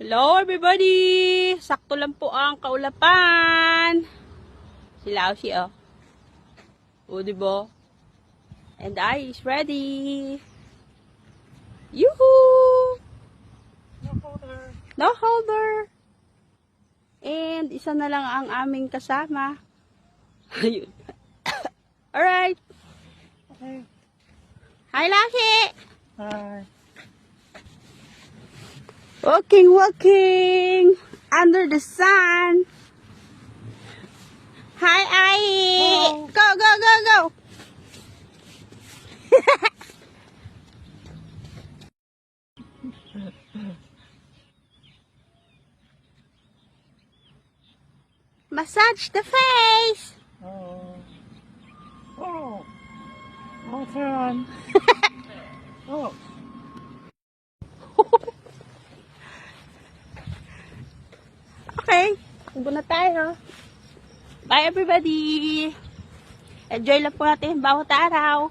Hello everybody! Sakto lang po ang kaulapan. Si Lausi oh. O, diba? And I is ready. Yoo-hoo! No holder. No holder. And isa na lang ang aming kasama. Ayun. Alright. Okay. Hi, Laki! Hi. Walking, walking under the sun. Hi, Ai. Go, go, go, go. Massage the face. Oh. Oh. Oh, turn. oh. Okay. Tugo na tayo. Bye, everybody. Enjoy lang po natin bawat araw.